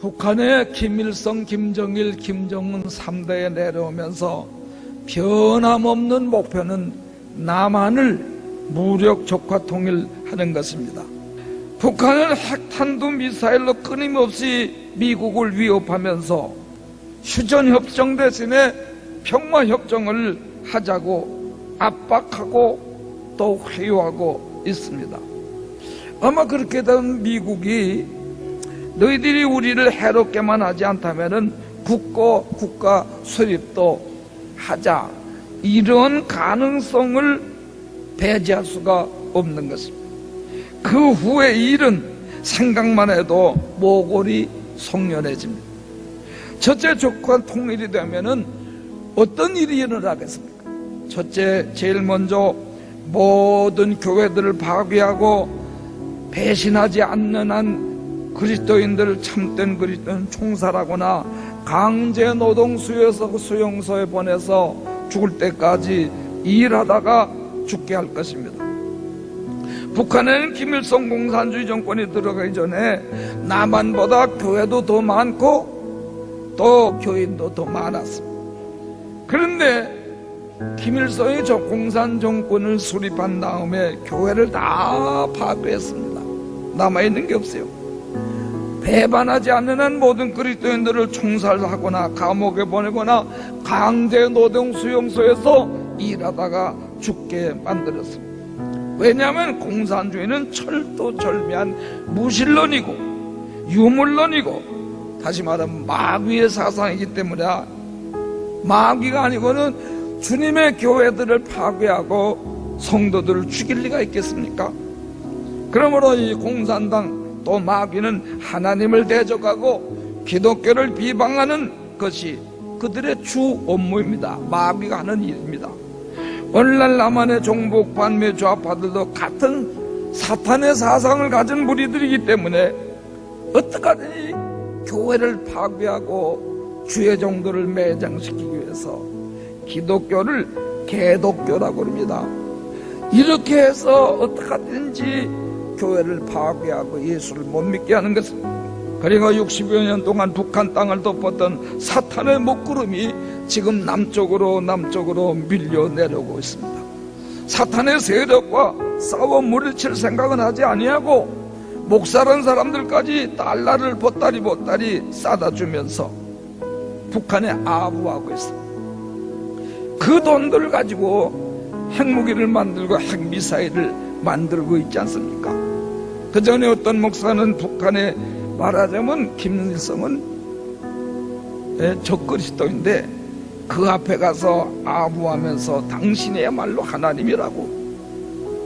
북한의 김일성, 김정일, 김정은 3대에 내려오면서 변함없는 목표는 남한을 무력 적화 통일하는 것입니다. 북한은 핵탄두 미사일로 끊임없이 미국을 위협하면서 휴전협정 대신에 평화협정을 하자고 압박하고 또 회유하고 있습니다. 아마 그렇게 된 미국이 너희들이 우리를 해롭게만 하지 않다면은 국고 국가 수립도 하자 이런 가능성을 배제할 수가 없는 것입니다. 그 후의 일은 생각만 해도 모골이 송연해집니다. 첫째 조건 통일이 되면은 어떤 일이 일어나겠습니까? 첫째, 제일 먼저 모든 교회들을 파괴하고 배신하지 않는 한 그리스도인들을 참된 그리스도인 총살하거나 강제 노동 수요소 수용소에 보내서 죽을 때까지 일하다가 죽게 할 것입니다. 북한에는 김일성 공산주의 정권이 들어가기 전에 남한보다 교회도 더 많고 또 교인도 더 많았습니다. 그런데 김일성이 저 공산 정권을 수립한 다음에 교회를 다 파괴했습니다. 남아있는 게 없어요. 배반하지 않는 한 모든 그리스도인들을 총살하거나 감옥에 보내거나 강제 노동 수용소에서 일하다가 죽게 만들었습니다. 왜냐하면 공산주의는 철도철미한 무신론이고 유물론이고 다시 말하면 마귀의 사상이기 때문에 마귀가 아니고는 주님의 교회들을 파괴하고 성도들을 죽일 리가 있겠습니까? 그러므로 이 공산당 또 마귀는 하나님을 대적하고 기독교를 비방하는 것이 그들의 주 업무입니다. 마귀가 하는 일입니다. 오늘날 남한의 종북 반매 좌파들도 같은 사탄의 사상을 가진 무리들이기 때문에 어떡하든지 교회를 파괴하고 주의 정도를 매장시키기 위해서 기독교를 개독교라고 합니다. 이렇게 해서 어떡하든지 교회를 파괴하고 예수를 못 믿게 하는 것입니다. 그리고 60여 년 동안 북한 땅을 덮었던 사탄의 먹구름이 지금 남쪽으로 남쪽으로 밀려 내려오고 있습니다. 사탄의 세력과 싸워 물리칠 생각은 하지 아니하고 목사란 사람들까지 달러를 보따리 보따리 싸다 주면서 북한에 아부하고 있습니다. 그 돈들 가지고 핵무기를 만들고 핵미사일을 만들고 있지 않습니까? 그 전에 어떤 목사는 북한에 말하자면 김일성은 예, 적그리스도인데 그 앞에 가서 아부하면서 당신이야말로 하나님이라고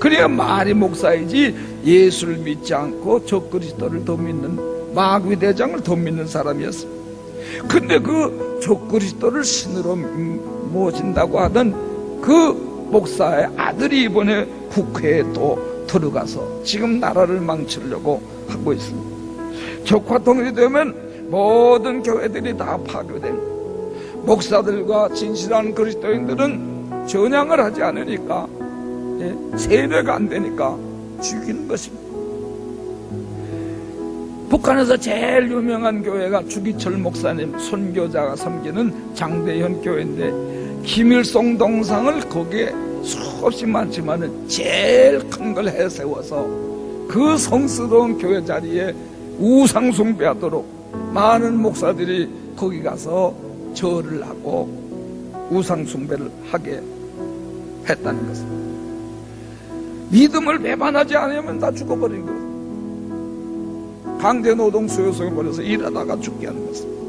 그래야 말이 목사이지 예수를 믿지 않고 적그리스도를 더 믿는 마귀 대장을 더 믿는 사람이었습니다. 근데 그 적그리스도를 신으로 모신다고 하던 그 목사의 아들이 이번에 국회에 또 들어가서 지금 나라를 망치려고 하고 있습니다. 적화통일이 되면 모든 교회들이 다 파괴됩니다. 목사들과 진실한 그리스도인들은 전향을 하지 않으니까 예, 세례가 안 되니까 죽이는 것입니다. 북한에서 제일 유명한 교회가 주기철 목사님 선교자가 섬기는 장대현 교회인데 김일성 동상을 거기에 수없이 많지만은 제일 큰 걸 해세워서 그 성스러운 교회 자리에 우상 숭배하도록 많은 목사들이 거기 가서 절을 하고 우상 숭배를 하게 했다는 것입니다. 믿음을 배반하지 않으면 다 죽어버린 것. 강제 노동 수요소에 버려서 일하다가 죽게 하는 것입니다.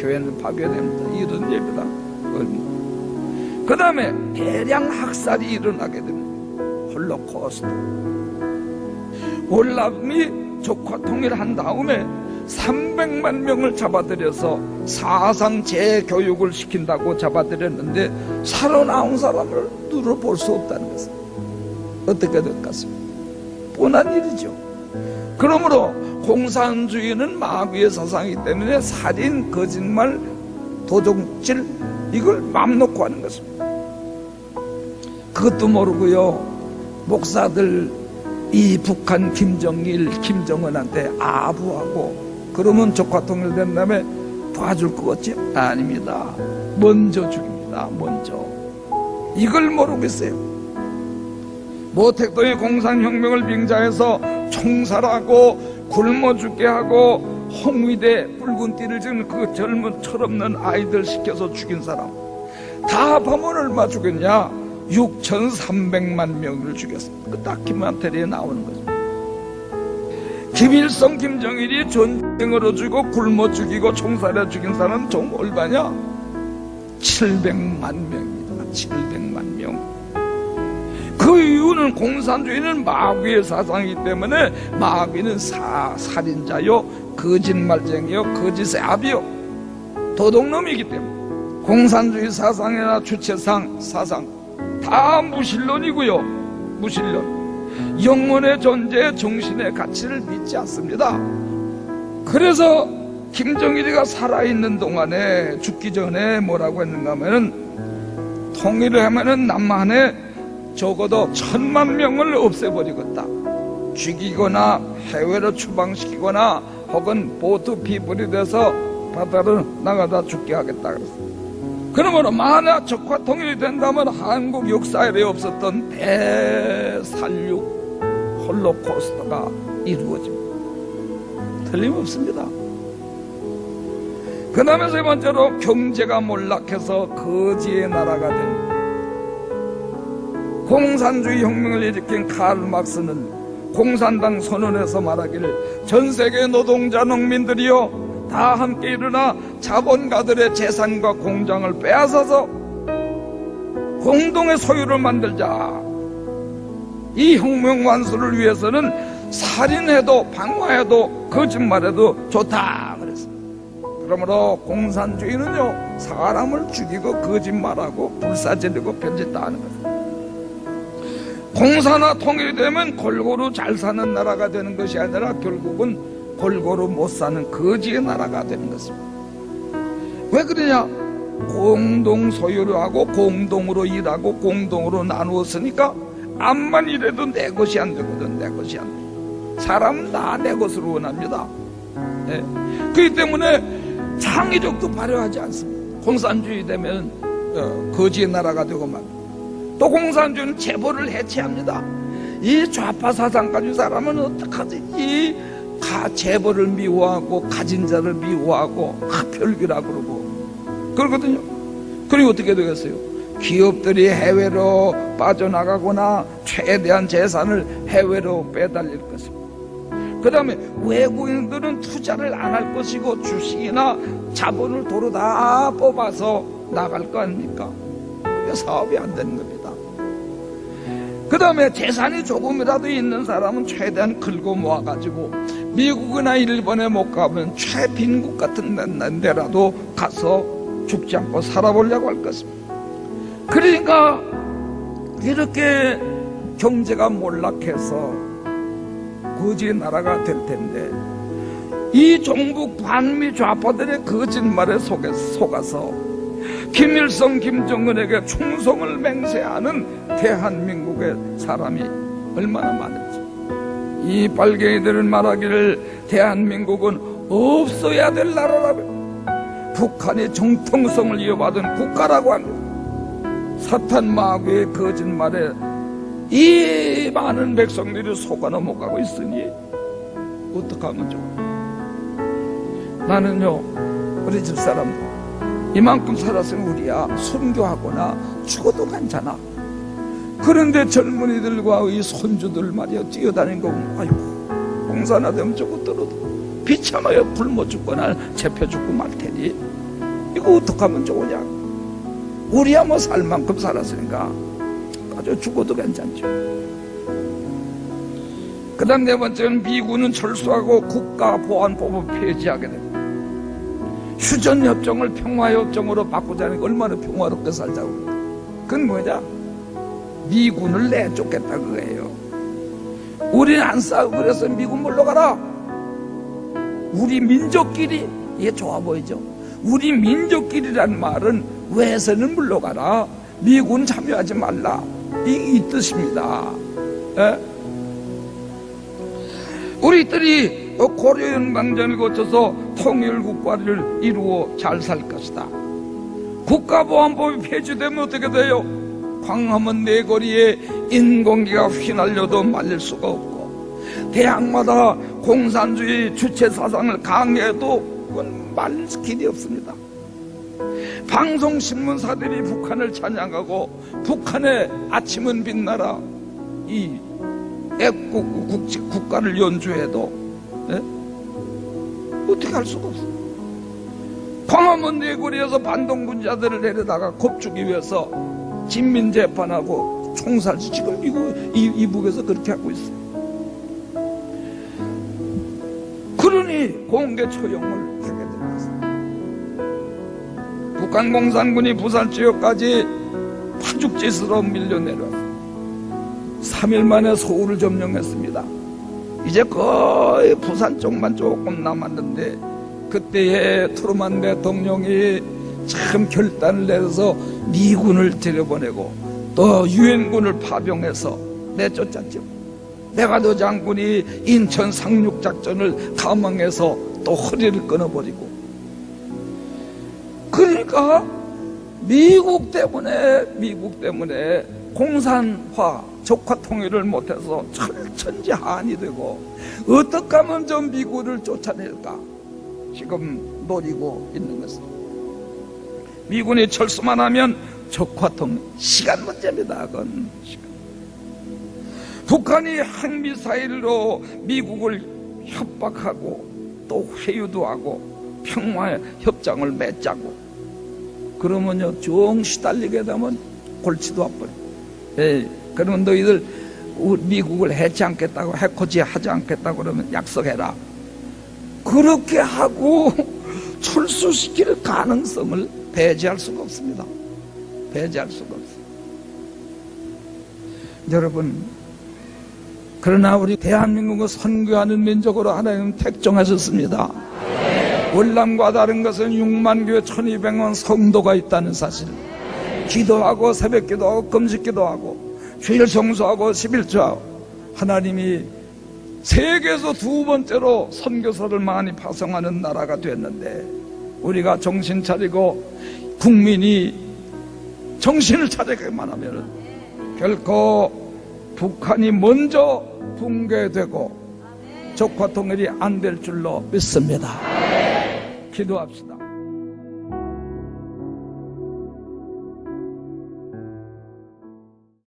교회는 파괴됩니다. 이런 예배다. 그 다음에 대량 학살이 일어나게 됩니다. 홀로코스트. 월남이 적화 통일한 다음에 300만 명을 잡아들여서 사상 재교육을 시킨다고 잡아들였는데 살아나온 사람을 눈을 수 없다는 것입니다. 어떻게 될것같습니까 뻔한 일이죠. 그러므로 공산주의는 마귀의 사상이기 때문에 살인, 거짓말, 도둑질 이걸 맘 놓고 하는 것입니다. 그것도 모르고요. 목사들 이 북한 김정일, 김정은한테 아부하고 그러면 조카 통일된 다음에 도와줄 것 같지? 아닙니다. 먼저 죽입니다. 먼저. 이걸 모르겠어요. 모택동의 공산혁명을 빙자해서 총살하고 굶어 죽게 하고 홍위대 붉은 띠를 지는 그 젊은 철없는 아이들 시켜서 죽인 사람. 다 보면 얼마 죽였냐? 6,300만 명을 죽였습니다. 그 다큐멘터리에 나오는 거죠. 김일성 김정일이 전쟁으로 죽고 굶어 죽이고 총살해 죽인 사람은 좀 얼마냐? 700만 명입니다. 700만 명 그 이유는 공산주의는 마귀의 사상이기 때문에 마귀는 사, 살인자요 거짓말쟁이요 거짓의 압이요 도둑놈이기 때문에 공산주의 사상이나 주체상 사상 다 무신론이고요. 무신론. 영혼의 존재 정신의 가치를 믿지 않습니다. 그래서 김정일이가 살아있는 동안에 죽기 전에 뭐라고 했는가 하면은 통일을 하면은 남한에 적어도 천만 명을 없애버리겠다. 죽이거나 해외로 추방시키거나 혹은 보트 피불이 돼서 바다로 나가다 죽게 하겠다. 그러므로 만약 적화 통일이 된다면 한국 역사에 없었던 대살육 홀로코스터가 이루어집니다. 틀림없습니다. 그 다음에 세 번째로 경제가 몰락해서 거지의 나라가 됩니다. 공산주의 혁명을 일으킨 카르 막스는 공산당 선언에서 말하기를 전 세계 노동자 농민들이요 다 함께 일어나 자본가들의 재산과 공장을 빼앗아서 공동의 소유를 만들자. 이 혁명 완수를 위해서는 살인해도 방화해도 거짓말해도 좋다 그랬어 그러므로 공산주의는요 사람을 죽이고 거짓말하고 불사지르고 편짓다 하는 거죠 공산화 통일이 되면 골고루 잘 사는 나라가 되는 것이 아니라 결국은 골고루 못 사는 거지의 나라가 되는 것입니다. 왜 그러냐? 공동 소유를 하고 공동으로 일하고 공동으로 나누었으니까 암만 일해도 내 것이 안 되거든 내 것이 안 돼. 사람은 다 내 것으로 원합니다. 네. 그렇기 때문에 창의력도 발휘하지 않습니다. 공산주의 되면 어, 거지의 나라가 되고 말입니다. 또 공산주의는 재벌을 해체합니다. 이 좌파 사상 가진 사람은 어떡하지? 이 가, 재벌을 미워하고 가진 자를 미워하고 하별기라 그러고 그러거든요. 그리고 어떻게 되겠어요? 기업들이 해외로 빠져나가거나 최대한 재산을 해외로 빼달릴 것입니다. 그 다음에 외국인들은 투자를 안 할 것이고 주식이나 자본을 도로 다 뽑아서 나갈 거 아닙니까? 그게 사업이 안 되는 겁니다. 그 다음에 재산이 조금이라도 있는 사람은 최대한 긁어 모아가지고 미국이나 일본에 못 가면 최빈국 같은 데라도 가서 죽지 않고 살아보려고 할 것입니다. 그러니까 이렇게 경제가 몰락해서 거지의 나라가 될 텐데 이 종북 반미 좌파들의 거짓말에 속아서 김일성, 김정은에게 충성을 맹세하는 대한민국의 사람이 얼마나 많은지. 이 빨갱이들은 말하기를 대한민국은 없어야 될 나라라고. 북한이 정통성을 이어받은 국가라고 합니다. 사탄 마귀의 거짓말에 이 많은 백성들이 속아 넘어가고 있으니 어떻게 하면 좋아? 나는요 우리 집사람들 이만큼 살았으면 우리야 선교하거나 죽어도 괜찮아. 그런데 젊은이들과 이 손주들 말이야 뛰어다니는 거 보면 아이고 공산화 되면 저거 떨어도 비참하여 굶어 죽거나 잡혀 죽고 말 테니. 이거 어떡하면 좋으냐? 우리야 뭐 살 만큼 살았으니까 아주 죽어도 괜찮죠. 그 다음 네 번째는 미군은 철수하고 국가보안법을 폐지하게 됩니다 휴전협정을 평화협정으로 바꾸자는 게 얼마나 평화롭게 살자고. 그건 뭐냐? 미군을 내쫓겠다 그거예요. 우리는 안 싸우고 그래서 미군 물러가라. 우리 민족끼리 이게 좋아 보이죠? 우리 민족끼리란 말은 외세는 물러가라. 미군 참여하지 말라. 이, 이 뜻입니다. 에? 우리 들이 고려 연방전을 거쳐서 통일국가를 이루어 잘 살 것이다. 국가보안법이 폐지되면 어떻게 돼요? 광화문 내거리에 인공기가 휘날려도 말릴 수가 없고 대학마다 공산주의 주체 사상을 강요해도 그건 말릴 길이 없습니다. 방송신문사들이 북한을 찬양하고 북한의 아침은 빛나라 이 애국 국- 국가를 연주해도 예? 어떻게 할 수가 없어. 광화문 내거리에서 반동군자들을 내려다가 겁주기 위해서 진민재판하고 총살시 지금 미국 이, 이북에서 그렇게 하고 있어요. 그러니 공개 처형을 하게 됩니다. 북한 공산군이 부산 지역까지 파죽지스러 밀려 내려왔어요. 3일 만에 서울을 점령했습니다. 이제 거의 부산 쪽만 조금 남았는데 그때에 트루만 대통령이 참 결단을 내려서 미군을 들여보내고 또 유엔군을 파병해서 내쫓았죠. 내가도 장군이 인천 상륙작전을 감항해서 또 허리를 끊어버리고 그러니까 미국 때문에 미국 때문에 공산화 적화 통일을 못해서 철천지 한이 되고 어떻게 하면 저 미국을 쫓아낼까 지금 노리고 있는 것입니다. 미군이 철수만 하면 적화 통일 시간 문제입니다. 그건 시간. 북한이 핵미사일로 미국을 협박하고 또 회유도 하고 평화 협정을 맺자고 그러면요 정 시달리게 되면 골치도 아파요. 예, 그러면 너희들 미국을 해치 않겠다고 해코지 하지 않겠다고 그러면 약속해라. 그렇게 하고 철수시킬 가능성을 배제할 수가 없습니다. 배제할 수가 없어요. 여러분, 그러나 우리 대한민국은 선교하는 민족으로 하나님 택정하셨습니다. 월남과 다른 것은 6만 교회 1200원 성도가 있다는 사실. 기도하고 새벽 기도하고 금식 기도하고 주일 성수하고 11조하고 하나님이 세계에서 두 번째로 선교사를 많이 파송하는 나라가 됐는데 우리가 정신 차리고 국민이 정신을 차리게만 하면 결코 북한이 먼저 붕괴되고 적화 통일이 안 될 줄로 믿습니다. 기도합시다.